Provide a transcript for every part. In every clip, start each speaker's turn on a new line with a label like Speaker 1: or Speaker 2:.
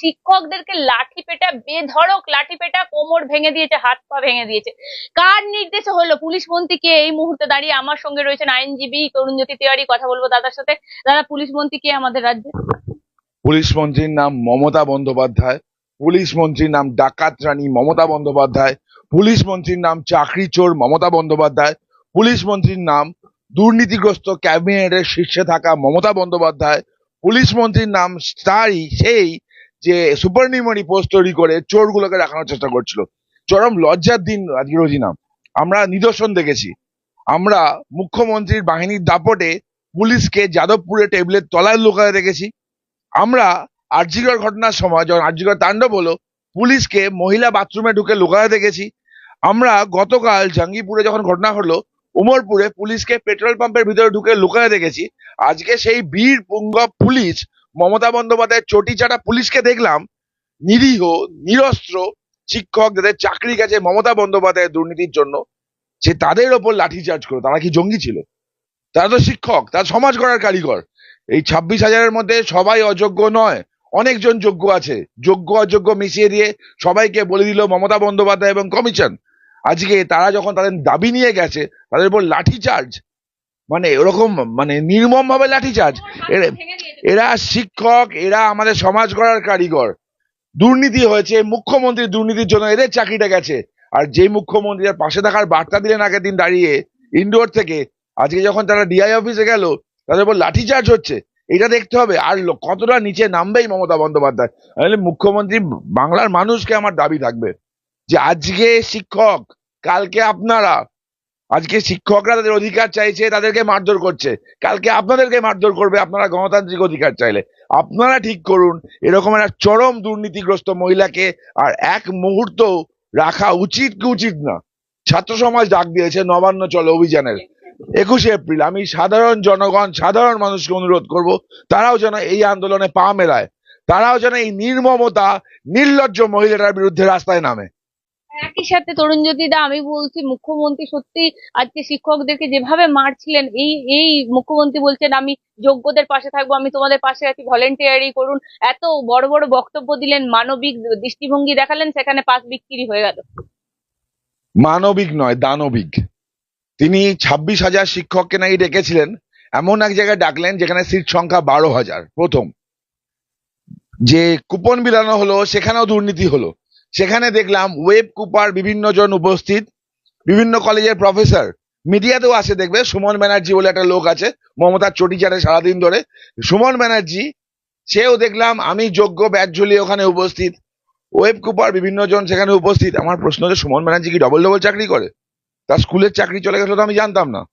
Speaker 1: শিক্ষকদেরকে লাঠি পেটা, বেধড়ক লাঠি পেটা, কোমর ভেঙে দিয়েছে, হাত পা ভেঙে দিয়েছে। কার নির্দেশে হলো? পুলিশ মন্ত্রী কে এই মুহূর্তে দাঁড়িয়ে আমার সঙ্গে রয়েছেন আইনজীবী তরুণজ্যোতি তিওয়ারি, কথা বলব দাদার সাথে। দাদা, পুলিশ মন্ত্রী কে আমাদের রাজ্যে?
Speaker 2: পুলিশ মন্ত্রীর নাম মমতা বন্দ্যোপাধ্যায়, পুলিশ মন্ত্রীর নাম ডাকাত রানী মমতা বন্দ্যোপাধ্যায়, পুলিশ মন্ত্রীর নাম চাকরি চোর মমতা বন্দ্যোপাধ্যায়, পুলিশ মন্ত্রীর নাম দুর্নীতিগ্রস্ত ক্যাবিনেটের শীর্ষে থাকা মমতা বন্দ্যোপাধ্যায়, পুলিশ মন্ত্রীর নাম তারই সেই যে সুপার নিউমারি পোস্ট তৈরি করে চোরগুলোকে দেখানোর চেষ্টা করছিল। চরম লজ্জার দিন আজকে রোজি নাম। আমরা নিদর্শন দেখেছি। আমরা মুখ্যমন্ত্রীর বাহিনীর দাপটে পুলিশকে যাদবপুরে টেবিলের তলায় লুকায় রেখেছি। আমরা আর্জিকর ঘটনার সময় যখন আর্জিকর তাণ্ডব হলো, পুলিশকে মহিলা বাথরুমে ঢুকে লুকাতে দেখেছি। আমরা গতকাল জাঙ্গিপুরে যখন ঘটনা হলো উমরপুরে পুলিশকে পেট্রোল পাম্পের ভিতরে ঢুকে লুকাতে দেখেছি। আজকে সেই বীর পুঙ্গব পুলিশ মমতা বন্দ্যোপাধ্যায়ের চটি চাটা পুলিশকে দেখলাম নিরীহ নিরস্ত্র শিক্ষক যাদের চাকরি গেছে মমতা বন্দ্যোপাধ্যায়ের দুর্নীতির জন্য যে তাদের ওপর লাঠিচার্জ করো তারা কি জঙ্গি ছিল? তারা তো শিক্ষক তারা সমাজ গড়ার কারিগর। এই ছাব্বিশ হাজারের মধ্যে সবাই অযোগ্য নয় অনেকজন যোগ্য আছে যোগ্য অযোগ্য মিশিয়ে দিয়ে সবাইকে বলে দিল মমতা বন্দ্যোপাধ্যায় এবং কমিশন। আজকে তারা যখন তাদের দাবি নিয়ে গেছে তাদের উপর লাঠিচার্জ মানে এরকম মানে নির্মম ভাবে লাঠিচার্জ এরা- শিক্ষক, এরা আমাদের সমাজ গড়ার কারিগর। দুর্নীতি হয়েছে, মুখ্যমন্ত্রী দুর্নীতির জন্য এদের চাকরিটা গেছে। আর যেই মুখ্যমন্ত্রীর পাশে থাকার বার্তা দিলেন আগের দিন দাঁড়িয়ে ইনডোর থেকে, আজকে যখন তারা ডিআই অফিসে গেল, তাদের উপর লাঠিচার্জ হচ্ছে। এটা দেখতে হবে, আর কতটা নিচে নামবেই মমতা বন্দ্যোপাধ্যায়। তাহলে মুখ্যমন্ত্রী বাংলার মানুষকে আমার দাবি থাকবে যে আজকে শিক্ষক, কালকে আপনারা আজকে শিক্ষকরা তাদের অধিকার চাইছে, তাদেরকে মারধর করছে। কালকে আপনাদেরকে মারধর করবে, আপনারা গণতান্ত্রিক অধিকার চাইলে। আপনারা ঠিক করুন, এরকম একটা চরম দুর্নীতিগ্রস্ত মহিলাকে আর এক মুহূর্ত রাখা উচিত কি উচিত না? ছাত্র সমাজ ডাক দিয়েছে, নবান্ন চলো অভিযানের। একুশে এপ্রিল, আমি সাধারণ জনগণ, সাধারণ মানুষকে অনুরোধ করব, তারাও যেন এই আন্দোলনে পা মেলায়। তারাও যেন এই নির্মমতা, নির্লজ্জ মহিলাটার বিরুদ্ধে রাস্তায় নামে।
Speaker 1: একই সাথে তরুণজ্যোতি দা আমি বলছি মুখ্যমন্ত্রী সত্যি আজকে শিক্ষকদেরকে যেভাবে মারছিলেন, এই এই মুখ্যমন্ত্রী বলছেন আমি যোগ্যদের পাশে থাকব, আমি তোমাদের পাশে আছি ভলেন্টিয়ারি করুন। এত বড় বড় বক্তব্য দিলেন, মানবিক দৃষ্টিভঙ্গি দেখালেন, সেখানে পাস বিক্রি হয়ে গেল।
Speaker 2: মানবিক নয়, দানবিক। তিনি ছাব্বিশ হাজার শিক্ষককে নাকি ডেকেছিলেন, এমন এক জায়গায় ডাকলেন যেখানে সিট সংখ্যা বারো হাজার, প্রথম। যে কুপন বিলানো হলো, সেখানেও দুর্নীতি হলো। সেখানে দেখলাম ওয়েব কুপার বিভিন্ন জন উপস্থিত, বিভিন্ন কলেজের প্রফেসর। মিডিয়াতেও আসে দেখবে? সুমন ব্যানার্জি বলে একটা লোক আছে, মমতার চটি চাটে সারাদিন ধরে। সুমন ব্যানার্জি, সেও দেখলাম, আমি যোগ্য ঝুলিয়ে ওখানে উপস্থিত। ওয়েব কুপার বিভিন্ন জন সেখানে উপস্থিত। আমার প্রশ্ন হচ্ছে, সুমন ব্যানার্জি কি ডবল ডবল চাকরি করে? তার স্কুলের চাকরি চলে গেছিল তো আমি জানতাম না।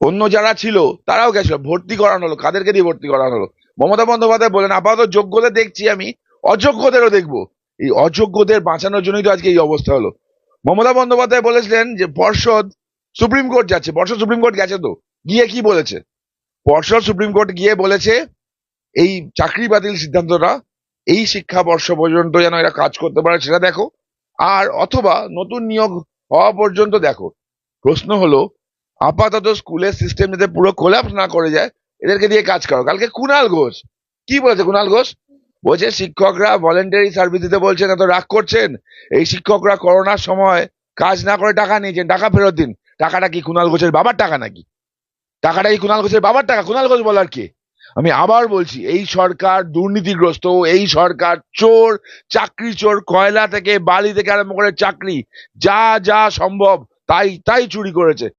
Speaker 2: অন্য যারা ছিল, তারাও গেছিল। ভর্তি করানো হলো। কাদেরকে দিয়ে ভর্তি করানো হলো? মমতা বন্দ্যোপাধ্যায় বলেন আপাতত যোগ্যদের দেখছি আমি, অযোগ্যদেরও দেখব। এই অযোগ্যদের বাঁচানোর জন্যই তো আজকে এই অবস্থা হলো। মমতা বন্দ্যোপাধ্যায় বলেছিলেন যে, পর্ষদ সুপ্রিম কোর্ট যাচ্ছে। পর্ষদ সুপ্রিম কোর্ট গেছে তো। গিয়ে কি বলেছে? পর্ষদ সুপ্রিম কোর্ট গিয়ে বলেছে, এই চাকরি বাতিল সিদ্ধান্তটা, এই শিক্ষাবর্ষ পর্যন্ত যেন এরা কাজ করতে পারে সেটা দেখো। আর অথবা নতুন নিয়োগ হওয়া পর্যন্ত দেখো। প্রশ্ন হলো, আপাতত স্কুলের সিস্টেম যাতে পুরো কোলাপস না করে যায়, এদেরকে দিয়ে কাজ করো কালকে কুণাল ঘোষ, কি বলেছে কুণাল ঘোষ? বলছে, শিক্ষকরা ভলেন্টারি সার্ভিস দিতে বলছেন, এত রাগ করছেন? এই শিক্ষকরা করোনার সময় কাজ না করে টাকা নিয়েছেন, টাকা ফেরত দিন। টাকাটা কি কুণাল ঘোষের বাবার টাকা নাকি? টাকাটা কি কুণাল ঘোষের বাবার টাকা? কুণাল ঘোষ বলার কে? আমি আবার বলছি, এই সরকার দুর্নীতিগ্রস্ত, এই সরকার চোর, চাকরি চোর, কয়লা থেকে বালি থেকে আরম্ভ করে চাকরি, যা যা সম্ভব, তাই তাই চুরি করেছে।